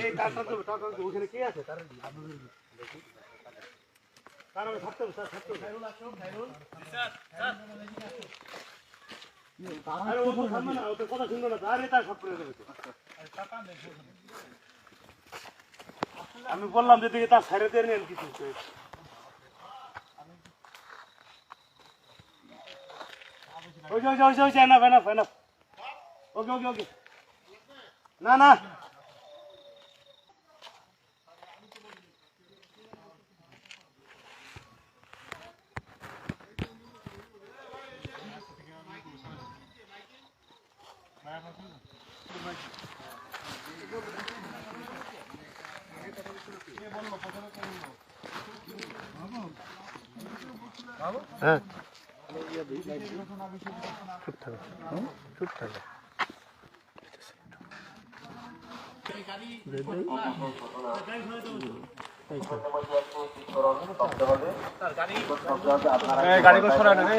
এই তারটা তো তারটা তো ওখানে কে আছে? তার তার তো থামবে না ও তো কথা শুনবে না আরে তার সব করে দেবে তো। আমি বললাম যে তুই তার ছেড়ে দিয়ে নেন কিছু। ওই যে ওই যে ওই যে না এনাফ এনাফ ওকে ওকে ওকে। না না। হ্যাঁ। চুপ থাকো। হুম? চুপ থাকো। গাড়ি করে সরানো রে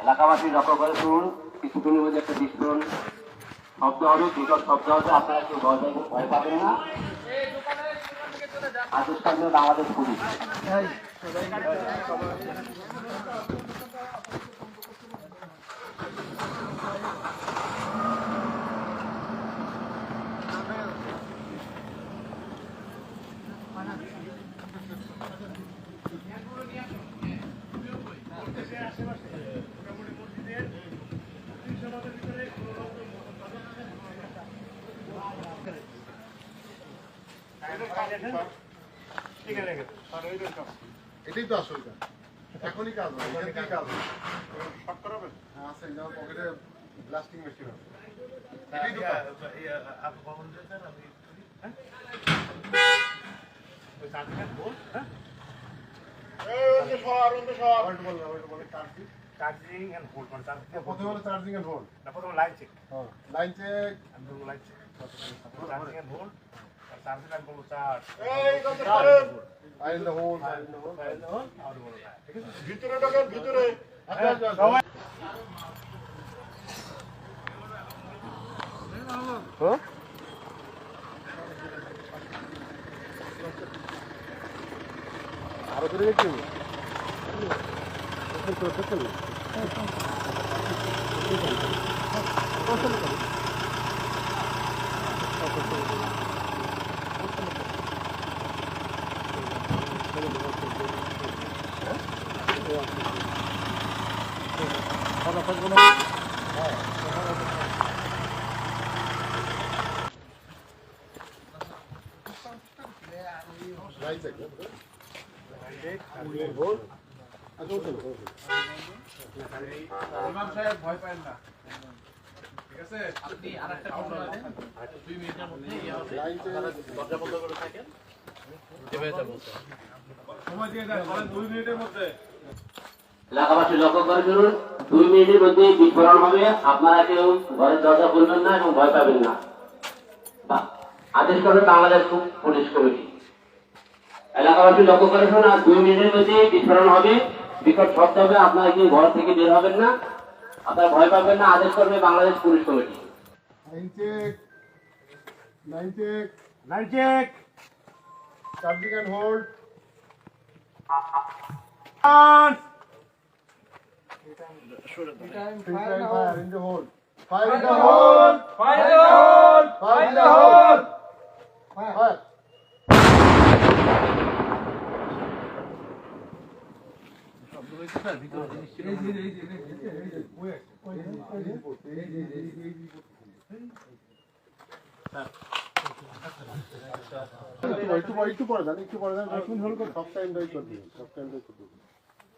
এলাকাবাসী লক্ষ্য করে শুনুন কিছুক্ষণের মধ্যে একটা বিস্ফোরণ শব্দ হবে বিকট শব্দ হবে আপনারা কেউ ভয় পাবেন না। থাকবে বাংলাদেশ পুলিশ ঠিক আছে এটাই তো আসল কাজ। এখনই কাজ হবে এখান কাজ হবে। হ্যাঁ আছে যেমন পকেটে ব্লাস্টিং মেশিন আছে। এটাই তো কাজ। ওইটা বল না, ওইটা বলে চার্জিং চার্জিং এন্ড হোল্ড মানে চার্জিং প্রথমে হলো চার্জিং এন্ড হোল্ড প্রথমে লাইন চেক লাইন চেক আমি line check charging and hold ভিতরে ঢোকেন ভিতরে। সবাই আরও দূরে দেখছি লাইন চেক আচ্ছা ওকে ইমাম সাহেব ভয় পায় না ঠিক আছে দুই মিনিটের মধ্যে দরজা বন্ধ করে থাকেন সময় দিয়ে দেন দুই মিনিটের মধ্যে। এলাকাবাসী লক্ষ্য করে শুনুন দুই মিনিটের মধ্যে বিস্ফোরণ হবে। আপনারা কেউ ঘরের দরজা খুলবেন না এবং ভয় পাবেন না। আদেশ করবে বাংলাদেশ পুলিশ কমিটি। এলাকাবাসী লক্ষ্য করে আর দুই মিনিটের মধ্যে বিস্ফোরণ হবে। বিকট শব্দ হবে, আপনারা কেউ ঘর থেকে বের হবেন না। আপনারা ভয় পাবেন না, আদেশ করবে Bangladesh police committee. Line check fire. Fire in the hole. Fire in the hole. Fire in the hole. Fire. একটু পরে যান একটু পরে হল সব টাইম দায়ী দিন সব টাইম দায়ী দিন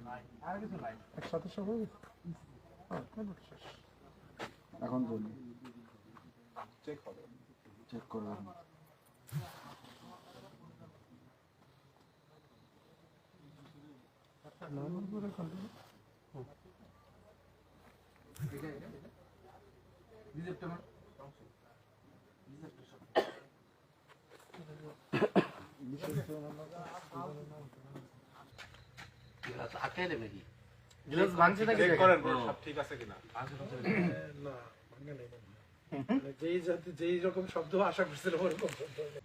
না। একসাথে সব হবে। এখন জন্য চেক হবে চেক করবেন আটকাই দেবে কি গ্লাস ভাঙছে নাকি চেক করেন সব ঠিক আছে কিনা? যেই জাতি যেই রকম শব্দ আশা করছিলাম ওরকম শব্দ হলো।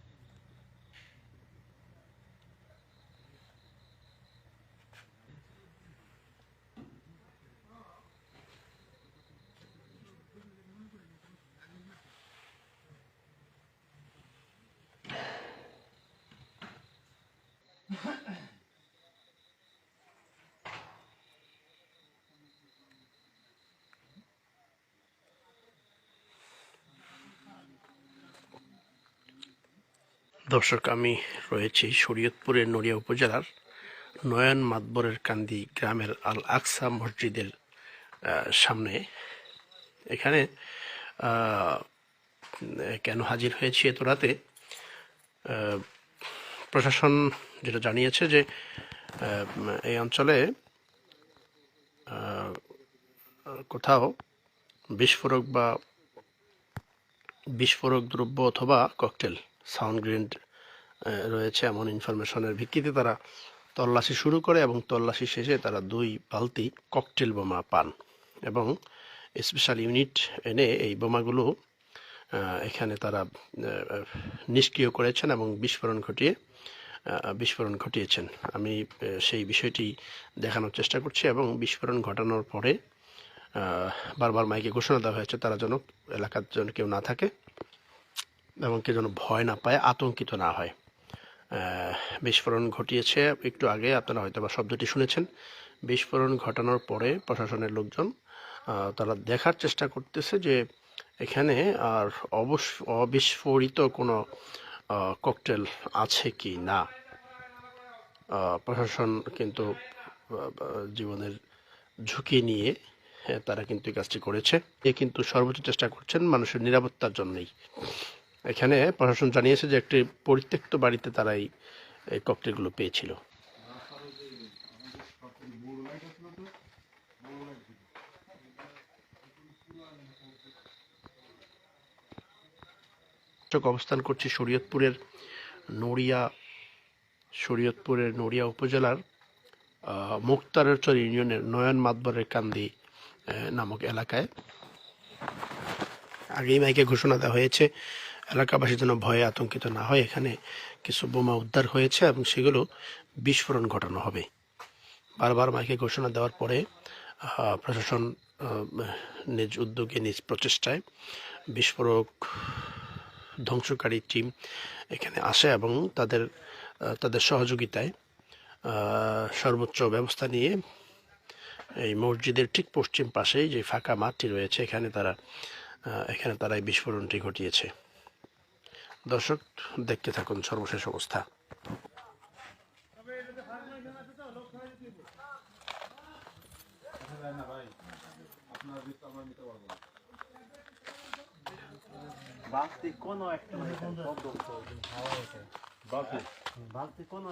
দর্শক, আমি রয়েছি শরীয়তপুরের নড়িয়া উপজেলার নয়ন মাতবরের কান্দি গ্রামের আল আকসা মসজিদের সামনে। এখানে কেন হাজির হয়েছি এত রাতে? প্রশাসন যেটা জানিয়েছে যে এই অঞ্চলে কোথাও বিস্ফোরক বা বিস্ফোরক দ্রব্য অথবা ককটেল, সাউন্ড গ্রেনেড রয়েছে এমন ইনফরমেশনের ভিত্তিতে তারা তল্লাশি শুরু করে এবং তল্লাশি শেষে তারা দুই বালতি ককটেল বোমা পান এবং স্পেশাল ইউনিট এনে এই বোমাগুলো এখানে তারা নিষ্ক্রিয় করেছেন এবং বিস্ফোরণ ঘটিয়ে বিস্ফোরণ ঘটিয়েছেন। আমি সেই বিষয়টি দেখানোর চেষ্টা করছি এবং বিস্ফোরণ ঘটানোর পরে বারবার মাইকে ঘোষণা দেওয়া হয়েছে তারা যেন এলাকার যেন কেউ না থাকে এবং কেউ যেন ভয় না পায়, আতঙ্কিত না হয়। বিস্ফোরণ ঘটিয়েছে। একটু আগে আপনারা হয়তো বা শব্দটি শুনেছেন। বিস্ফোরণ ঘটানোর পরে প্রশাসনের লোকজন তারা দেখার চেষ্টা করতেছে যে এখানে আর অবশ অবিস্ফোরিত কোনো ককটেল আছে কি না। প্রশাসন কিন্তু জীবনের ঝুঁকি নিয়ে হ্যাঁ, তারা কিন্তু এই কাজটি করেছে। এ কিন্তু সর্বোচ্চ চেষ্টা করছেন মানুষের নিরাপত্তার জন্যই। এখানে প্রশাসন জানিয়েছে যে একটি পরিত্যক্ত বাড়িতে তারা এই ককটেলগুলো পেয়েছিল। অবস্থান করছি শরীয়তপুরের নড়িয়া শরীয়তপুরের নড়িয়া উপজেলার আহ, মুক্তারেরচর ইউনিয়নের নয়ন মাতবরের কান্দি নামক এলাকায়। আগেই মাইকে ঘোষণা দেওয়া হয়েছে এলাকাবাসী যেন ভয়ে আতঙ্কিত না হয় এখানে কিছু বোমা উদ্ধার হয়েছে এবং সেগুলো বিস্ফোরণ ঘটানো হবে। বারবার মাইকে ঘোষণা দেওয়ার পরে প্রশাসন নিজ উদ্যোগে, নিজ প্রচেষ্টায় বিস্ফোরক ধ্বংসকারী টিম এখানে আসে এবং তাদের তাদের সহযোগিতায় সর্বোচ্চ ব্যবস্থা নিয়ে এই মসজিদের ঠিক পশ্চিম পাশেই যে ফাঁকা মাঠটি রয়েছে, এখানে তারা এখানে তারা এই বিস্ফোরণটি ঘটিয়েছে। দর্শক দেখতে থাকুন সর্বশেষ অবস্থা। বালতি কোনো একটা মানে শব্দ বালতি। বালতি কোনো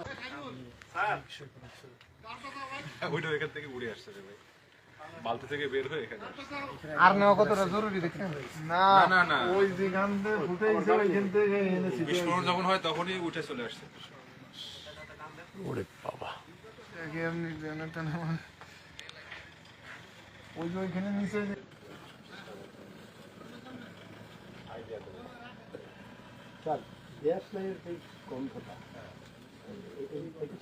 ওইটা এখান থেকে উড়ে আসছে রে ভাই। বালতি থেকে বের হয়ে এখানে আর নেওয়া কতটা জরুরি দেখছেন না না, না। ওই যেখান থেকে ফুটেছে ওইখান থেকে এনেছি। বিস্ফোরণ যখন হয় তখনই উঠে চলে আসছে। ওরে বাবা। এমনি জানা টানা মানে। ওই যে ওইখানে নিচে যে স্যার গ্যাস লাইনের যে গন্ধটা এই থেকে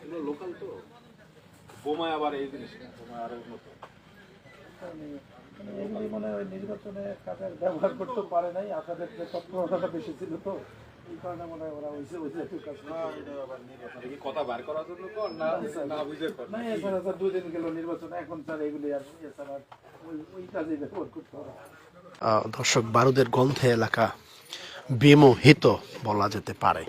সেই লোকাল তো? বোমায় আবার এই জিনিস বোমায় আরও উন্নত। এগুলি মনে হয় নির্বাচনে কাজের ব্যবহার করতে পারে নাই আপনাদের যে তৎপরতাটা বেশি ছিল তো এই কারণে মনে হয় ওরা হইছে হইছে একটু কাজ কি কথা বার করার জন্য কর না না বুঝে কর। না এছাড়া স্যার দুদিন গেল নির্বাচন এখন স্যার এগুলি আর এছাড়া আর ওই ওই কাজেই ব্যবহার করতে হবে। আহ, দর্শক বারুদের গন্ধে এলাকা বিমোহিত বলা যেতে পারে।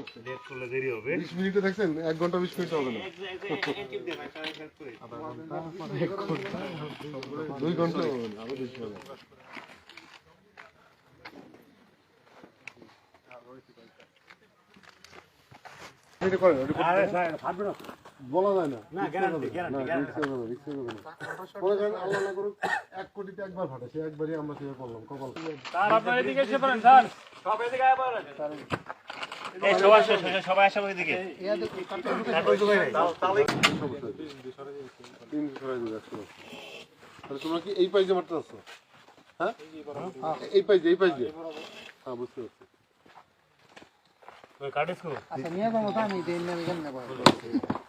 আরও স্যার বলা যায় না। মনে আল্লাহ না করুক, এক কোটিতে একবার ফাটে সে একবারই আমরা সেভাবে করলাম কপাল। স্যার আপনার এদিকে এসে পড়েন স্যার। সব এদিকে আয় পড়েন। এই সবাই শেষ হয়েছে, সবাই আসবে ওইদিকে। তিন সরাই দেবে একশো তাহলে তোমরা কি এই পাইজে মারতে আসছো? হ্যাঁ? এই পাইজে এই পাইজে হ্যাঁ বুঝতে পারছি। ওই কাটিস কো না না, আগে থেকে করে দেবে, আগে থেকে করে দেবে। না না